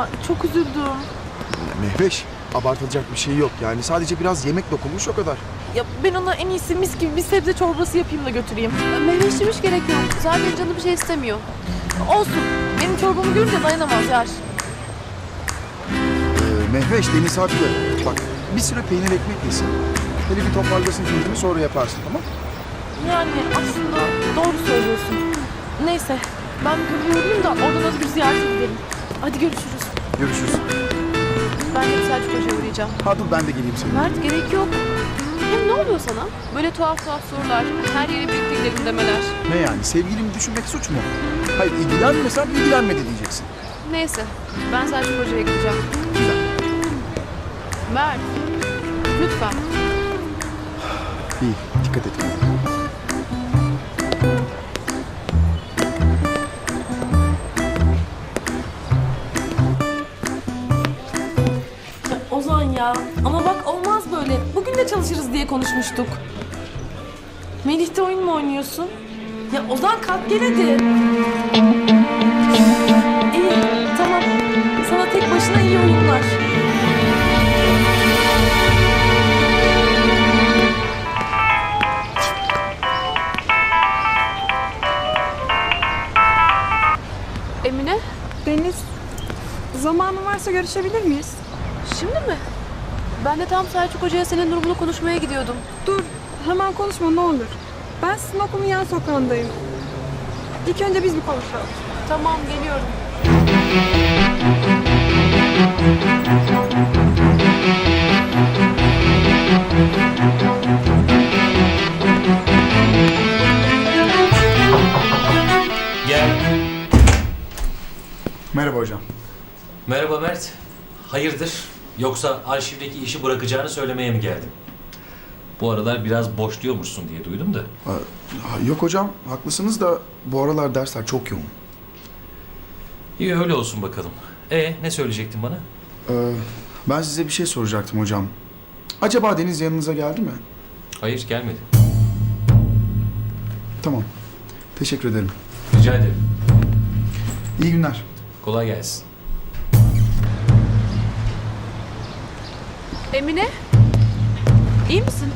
ya. Çok üzüldüm. Mehveş, abartılacak bir şey yok. Yani sadece biraz yemek dokunmuş o kadar. Ya ben ona en iyisi mis gibi bir sebze çorbası yapayım da götüreyim. Meyve içmiş gerek yok. Zaten canı bir şey istemiyor. Olsun. Benim çorbamı görünce dayanamaz yer. Ee, Mehveş, Deniz haklı. Bak, bir süre peynir ekmek yesin. Hele bir toparlasın kendini sonra yaparsın tamam Yani aslında doğru söylüyorsun. Neyse. Ben bir uğrayayım da oradan Özgür ziyarete gidelim. Hadi görüşürüz. Görüşürüz. Ben de Selçuk Hoca'ya uğrayacağım. Ha dur ben de geleyim seninle. Mert gerek yok. Hem ne oluyor sana? Böyle tuhaf tuhaf sorular, her yere birlikte gidelim demeler. Ne yani, sevgilimi düşünmek suç mu? Hayır, ilgilenmesen ilgilenmedi diyeceksin. Neyse, ben Selçuk Hoca'ya gideceğim. Mert, lütfen. İyi, dikkat et. Konuşmuştuk. Melih'te oyun mu oynuyorsun? Ya Ozan kalk gel hadi. İyi tamam. Sana tek başına iyi oyunlar. Emine, Deniz, zamanın varsa görüşebilir miyiz? Ben de tam Selçuk Hoca'ya senin durumunu konuşmaya gidiyordum. Dur, hemen konuşma ne olur. Ben sizin okulun yan sokağındayım. İlk önce biz bir konuşalım. Tamam, geliyorum. Gel. Merhaba hocam. Merhaba Mert. Hayırdır? Yoksa arşivdeki işi bırakacağını söylemeye mi geldin? Bu aralar biraz boşluyormuşsun diye duydum da. Ha, Yok hocam, haklısınız da bu aralar dersler çok yoğun. İyi öyle olsun bakalım. E ne söyleyecektin bana? Ee, ben size bir şey soracaktım hocam. Acaba Deniz yanınıza geldi mi? Hayır gelmedi. Tamam. Teşekkür ederim. Rica ederim. İyi günler. Kolay gelsin. Emine, iyi misin?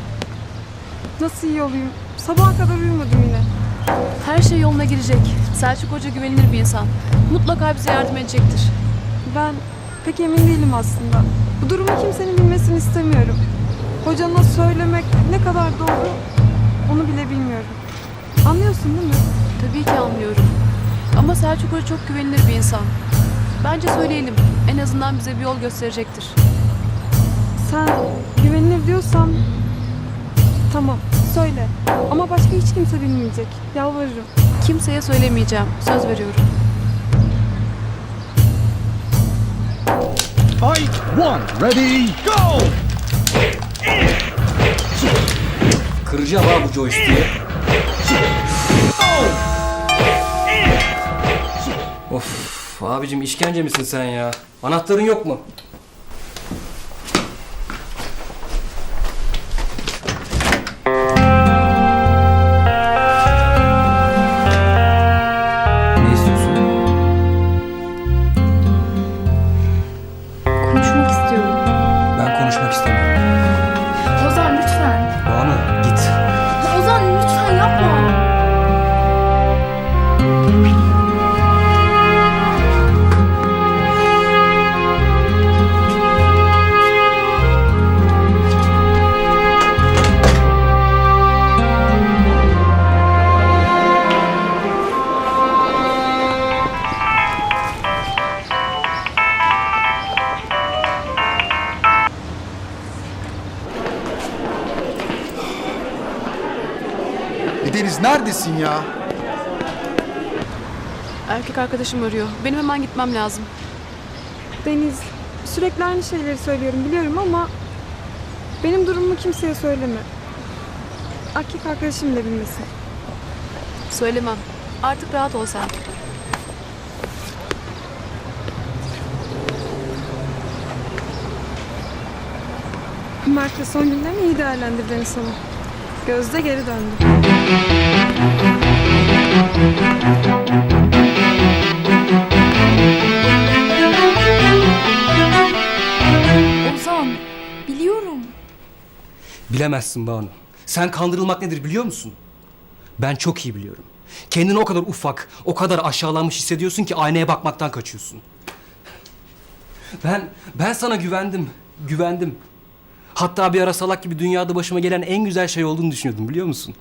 Nasıl iyi olayım? Sabaha kadar uyumadım yine. Her şey yoluna girecek. Selçuk Hoca güvenilir bir insan. Mutlaka bize yardım edecektir. Ben pek emin değilim aslında. Bu durumu kimsenin bilmesini istemiyorum. Hocana söylemek ne kadar doğru onu bile bilmiyorum. Anlıyorsun değil mi? Tabii ki anlıyorum. Ama Selçuk Hoca çok güvenilir bir insan. Bence söyleyelim. En azından bize bir yol gösterecektir. Sen güvenilir diyorsan tamam söyle. Ama başka hiç kimse bilmeyecek. Yalvarırım. Kimseye söylemeyeceğim. Söz veriyorum. Fight one. Ready, go! Kıracağım ha bu joystick'i. of abicim işkence misin sen ya? Anahtarın yok mu? Neredesin ya? Erkek arkadaşım arıyor. Benim hemen gitmem lazım. Deniz, sürekli aynı şeyleri söylüyorum biliyorum ama benim durumumu kimseye söyleme. Erkek arkadaşım bile bilmesin. Söylemem. Artık rahat ol sen. Mert'le son günlerini iyi değerlendir Deniz sana. Gözde geri döndü. Ozan, biliyorum. Bilemezsin Banu. Sen kandırılmak nedir biliyor musun? Ben çok iyi biliyorum. Kendini o kadar ufak, o kadar aşağılanmış hissediyorsun ki aynaya bakmaktan kaçıyorsun. Ben, ben sana güvendim, güvendim. Hatta bir ara salak gibi dünyada başıma gelen en güzel şey olduğunu düşünüyordum biliyor musun?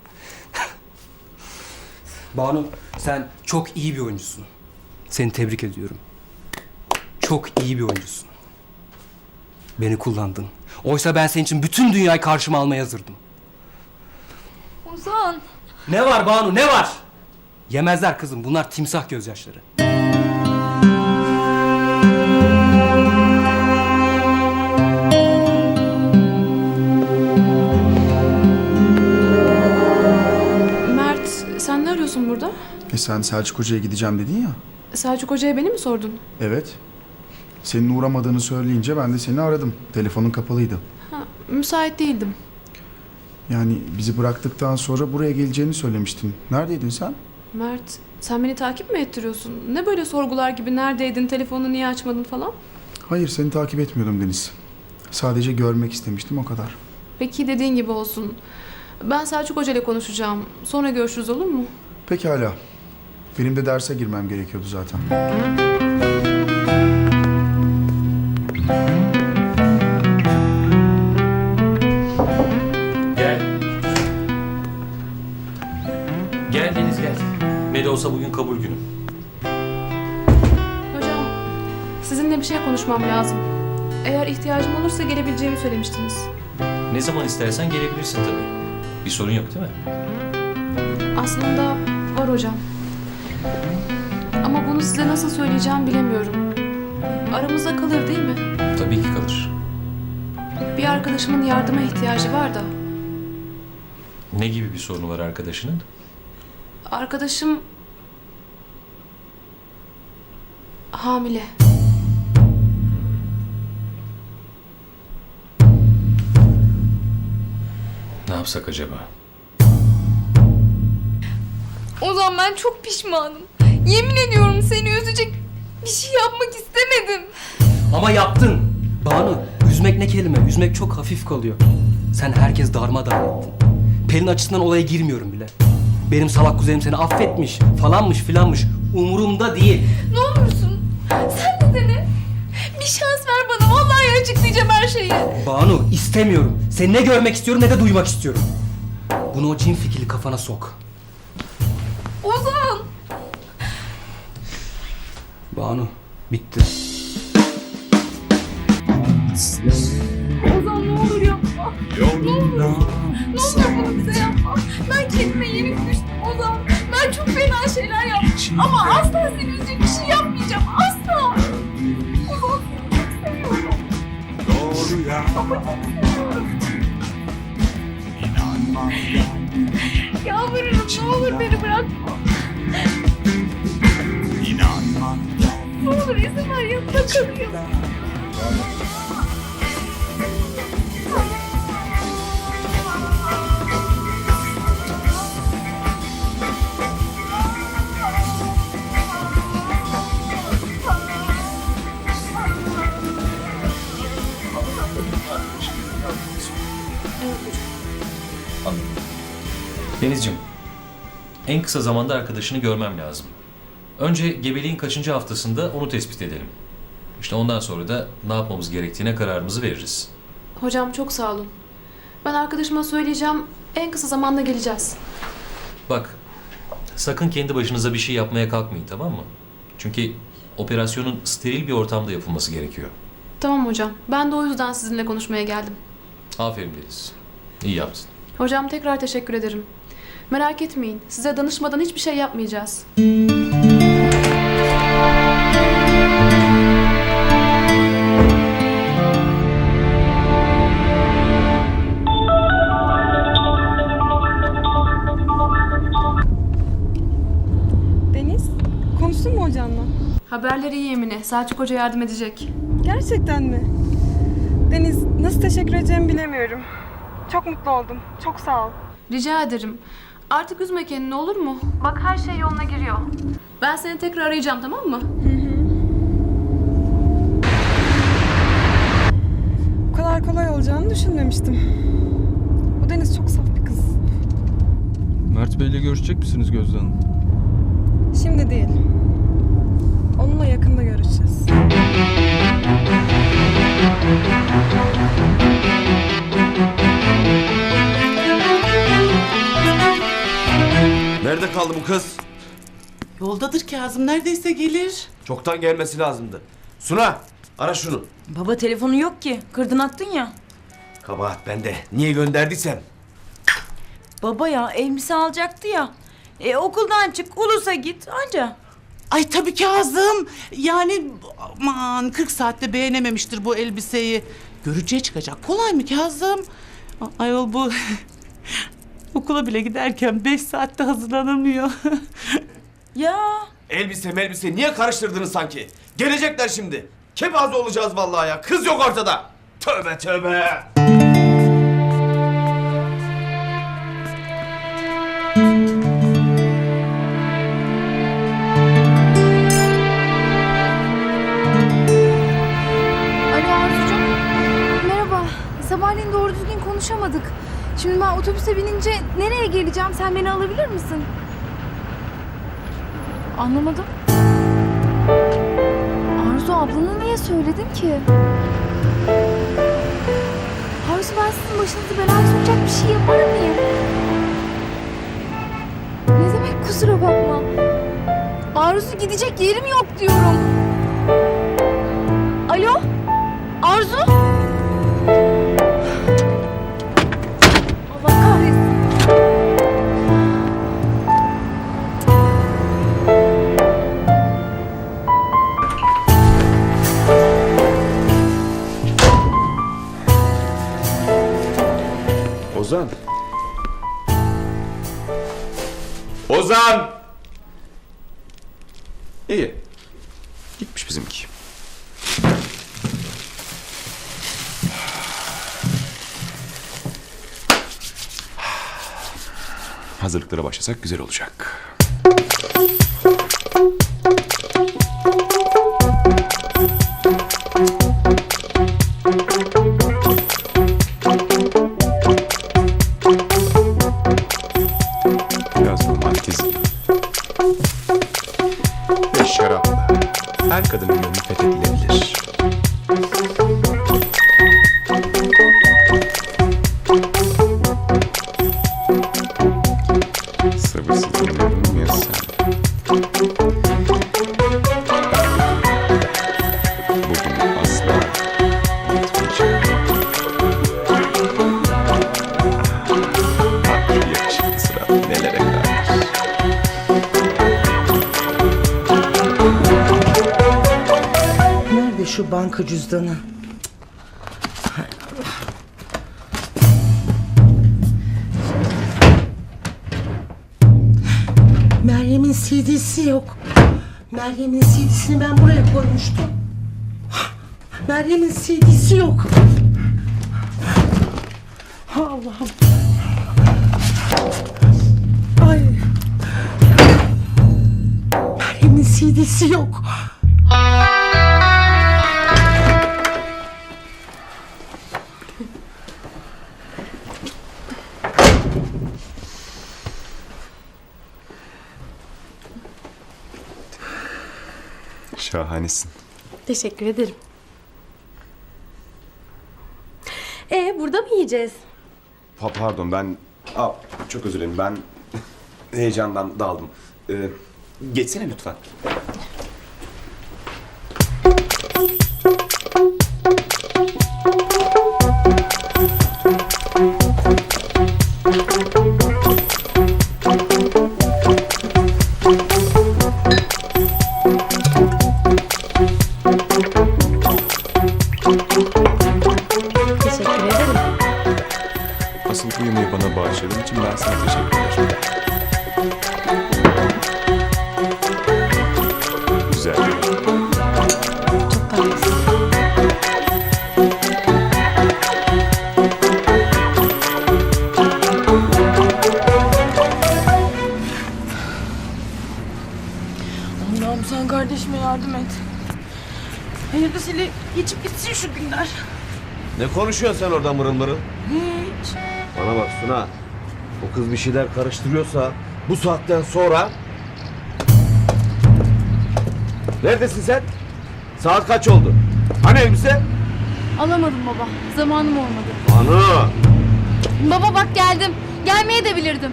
Banu sen çok iyi bir oyuncusun. Seni tebrik ediyorum. Çok iyi bir oyuncusun. Beni kullandın. Oysa ben senin için bütün dünyayı karşıma almaya hazırdım. Ozan. Ne var Banu ne var? Yemezler kızım bunlar timsah gözyaşları. Arıyorsun burada? E sen Selçuk Hoca'ya gideceğim dedin ya. Selçuk Hoca'ya beni mi sordun? Evet. Senin uğramadığını söyleyince ben de seni aradım. Telefonun kapalıydı. Ha, müsait değildim. Yani bizi bıraktıktan sonra buraya geleceğini söylemiştin. Neredeydin sen? Mert sen beni takip mi ettiriyorsun? Ne böyle sorgular gibi neredeydin, telefonunu niye açmadın falan? Hayır seni takip etmiyordum Deniz. Sadece görmek istemiştim o kadar. Peki dediğin gibi olsun. Ben Selçuk Hoca ile konuşacağım. Sonra görüşürüz olur mu? Pekala. Benim de derse girmem gerekiyordu zaten. Gel. Gel Deniz gel. Ne de olsa bugün kabul günüm. Hocam sizinle bir şey konuşmam lazım. Eğer ihtiyacım olursa gelebileceğimi söylemiştiniz. Ne zaman istersen gelebilirsin tabii. Bir sorun yok değil mi? Aslında var hocam. Ama bunu size nasıl söyleyeceğim bilemiyorum. Aramızda kalır değil mi? Tabii ki kalır. Bir arkadaşımın yardıma ihtiyacı var da. Ne gibi bir sorunu var arkadaşının? Arkadaşım hamile. Ne yapsak acaba? Ozan ben çok pişmanım. Yemin ediyorum seni üzecek bir şey yapmak istemedim. Ama yaptın. Banu üzmek ne kelime? Üzmek çok hafif kalıyor. Sen herkes darmadağın ettin. Pelin açısından olaya girmiyorum bile. Benim salak kuzenim seni affetmiş falanmış filanmış. Umurumda değil. Ne olursun sen de dene. Bir şans ver bana. Vallahi açıklayacağım her şeyi. Banu istemiyorum. Seni ne görmek istiyorum ne de duymak istiyorum. Bunu o cin fikirli kafana sok. Ozan. Banu bitti. Ozan ne olur yapma. Ne olur. Ne olur bunu bize yapma. Ben kendime yenik düştüm Ozan. Ben çok fena şeyler yaptım. Ama asla seni üzecek bir şey yapmayacağım. Asla. Ozan seni çok seviyorum. Ama çok seviyorum. Yalvarırım ne olur beni bırakma. Ne olur izin ver yanında kalayım. En kısa zamanda arkadaşını görmem lazım. Önce gebeliğin kaçıncı haftasında onu tespit edelim. İşte ondan sonra da ne yapmamız gerektiğine kararımızı veririz. Hocam çok sağ olun. Ben arkadaşıma söyleyeceğim. En kısa zamanda geleceğiz. Bak, sakın kendi başınıza bir şey yapmaya kalkmayın tamam mı? Çünkü operasyonun steril bir ortamda yapılması gerekiyor. Tamam hocam. Ben de o yüzden sizinle konuşmaya geldim. Aferin Deniz. İyi yaptın. Hocam tekrar teşekkür ederim. Merak etmeyin. Size danışmadan hiçbir şey yapmayacağız. Deniz, konuştun mu hocanla? Haberleri iyi Emine. Selçuk Hoca yardım edecek. Gerçekten mi? Deniz, nasıl teşekkür edeceğimi bilemiyorum. Çok mutlu oldum. Çok sağ ol. Rica ederim. Artık üzme kendini olur mu? Bak her şey yoluna giriyor. Ben seni tekrar arayacağım tamam mı? Bu kadar kolay olacağını düşünmemiştim. Bu Deniz çok saf bir kız. Mert Bey'le görüşecek misiniz Gözde Hanım? Şimdi değil. Onunla yakında görüşeceğiz. Nerede kaldı bu kız? Yoldadır Kazım neredeyse gelir. Çoktan gelmesi lazımdı. Suna ara şunu. Baba telefonu yok ki. Kırdın attın ya. Kabahat bende. Niye gönderdiysem. Baba ya elbise alacaktı ya. E okuldan çık Ulus'a git anca. Ay tabii Kazım. Yani aman 40 saatte beğenememiştir bu elbiseyi. Görücüye çıkacak. Kolay mı Kazım? Ayol bu okula bile giderken 5 saatte hazırlanamıyor. Ya Elbise melbise niye karıştırdınız sanki? Gelecekler şimdi. Kepaze olacağız vallahi ya. Kız yok ortada. Tövbe tövbe. Alo Arzucuğum. Merhaba. Sabahleyin doğru düzgün konuşamadık. Şimdi ben otobüse binince nereye geleceğim? Sen beni alabilir misin? Anlamadım. Arzu ablana niye söyledin ki? Arzu ben sizin başınızı belaya sokacak bir şey yapar mıyım? Ne demek kusura bakma. Arzu gidecek yerim yok diyorum. Alo? Arzu? Başlasak güzel olacak. Şu banka cüzdanı? Meryem'in CD'si yok. Meryem'in CD'sini ben buraya koymuştum. Meryem'in CD'si yok. Allah'ım. Ay. Meryem'in CD'si yok. Şahanesin. Teşekkür ederim. Ee burada mı yiyeceğiz? Pa- pardon ben... Aa, çok özür dilerim ben heyecandan daldım. Ee, geçsene lütfen. Teşekkür ederim. Asıl bu yemeği bana bağışladığın için ben sana teşekkür ederim. Ne konuşuyorsun sen orada mırıl mırıl? Hiç. Bana bak Suna. O kız bir şeyler karıştırıyorsa Bu saatten sonra... Neredesin sen? Saat kaç oldu? Hani elbise? Alamadım baba. Zamanım olmadı. Banu! Baba bak geldim. Gelmeye de bilirdim.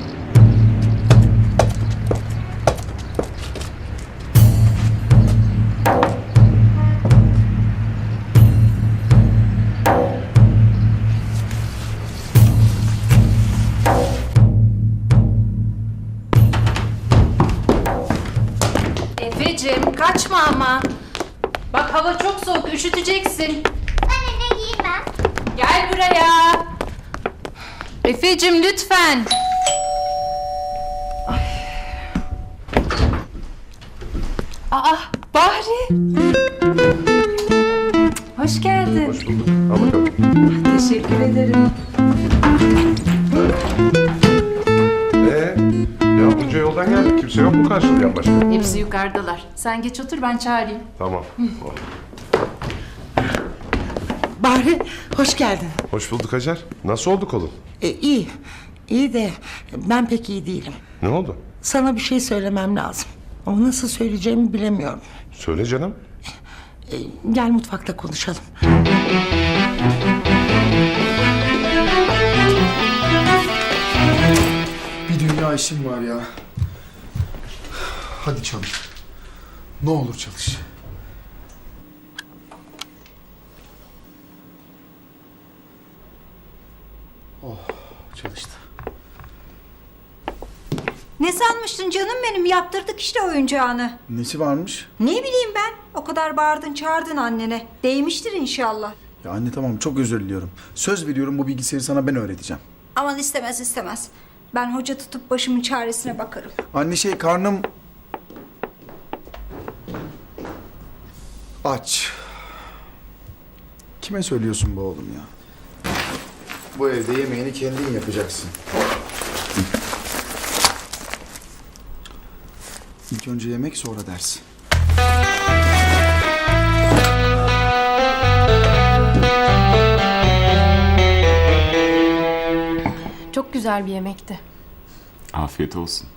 Kaçma ama. Bak hava çok soğuk üşüteceksin. Ben ne giymem. Gel buraya. Efe'cim lütfen. Ay. Aa Bahri. Hoş geldin. Hoş bulduk. Al bakalım. Teşekkür ederim. Yoldan geldik. Kimse yok mu karşılayan başka? Hepsi yukarıdalar. Sen geç otur ben çağırayım. Tamam. Bahri hoş geldin. Hoş bulduk Hacer. Nasıl oldu kolun? E, iyi. İyi de ben pek iyi değilim. Ne oldu? Sana bir şey söylemem lazım. Ama nasıl söyleyeceğimi bilemiyorum. Söyle canım. E, gel mutfakta konuşalım. Bir dünya işim var ya. Hadi çalış. Ne olur çalış. Oh, çalıştı. Ne sanmıştın canım benim? Yaptırdık işte oyuncağını. Nesi varmış? Ne bileyim ben? O kadar bağırdın çağırdın annene. Değmiştir inşallah. Ya anne tamam çok özür diliyorum. Söz veriyorum bu bilgisayarı sana ben öğreteceğim. Aman istemez istemez. Ben hoca tutup başımın çaresine bakarım. Anne şey karnım... Aç. Kime söylüyorsun bu oğlum ya? Bu evde yemeğini kendin yapacaksın. İlk önce yemek sonra ders. Çok güzel bir yemekti. Afiyet olsun.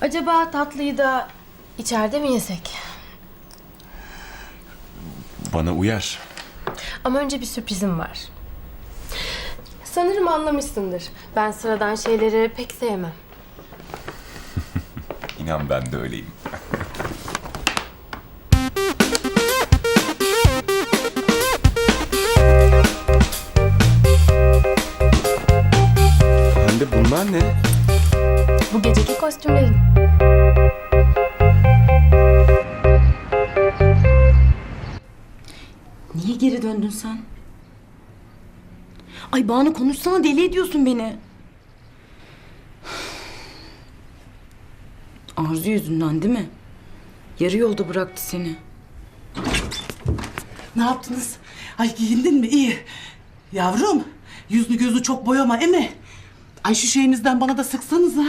Acaba tatlıyı da içeride mi yesek? Bana uyar. Ama önce bir sürprizim var. Sanırım anlamışsındır. Ben sıradan şeyleri pek sevmem. İnan ben de öyleyim. Hem de bunlar ne? Bu geceki kostümlerin. Ay Banu konuşsana deli ediyorsun beni. Arzu yüzünden değil mi? Yarı yolda bıraktı seni. Ne yaptınız? Ay giyindin mi? İyi. Yavrum yüzünü gözü çok boyama emi. Ay şu şeyinizden bana da sıksanıza.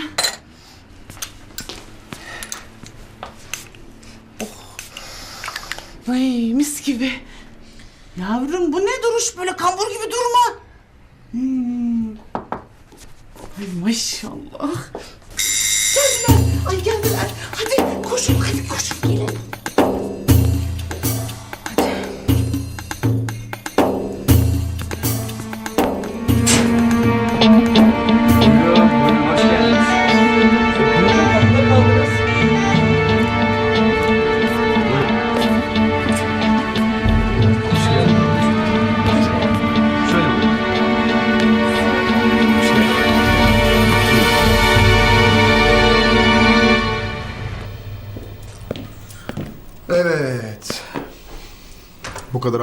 Oh. Ay mis gibi. Yavrum bu ne duruş böyle kambur gibi durma. Hmm. Ay maşallah. Geldiler. Ay geldiler. Hadi koşun hadi koşun gelin.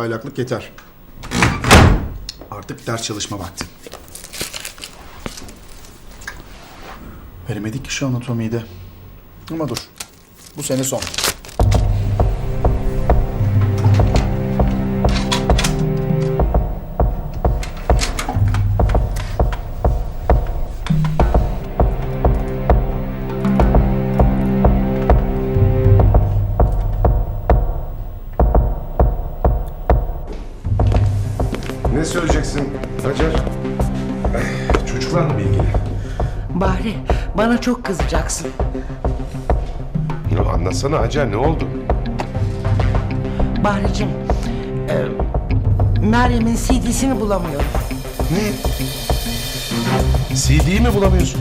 Aylaklık yeter. Artık ders çalışma vakti. Veremedik ki şu anatomiyi de. Ama dur. Bu sene son. Çok kızacaksın. Ya anlatsana Hacer ne oldu? Bahricim, e, Meryem'in CD'sini bulamıyorum. Ne? CD'yi mi bulamıyorsun?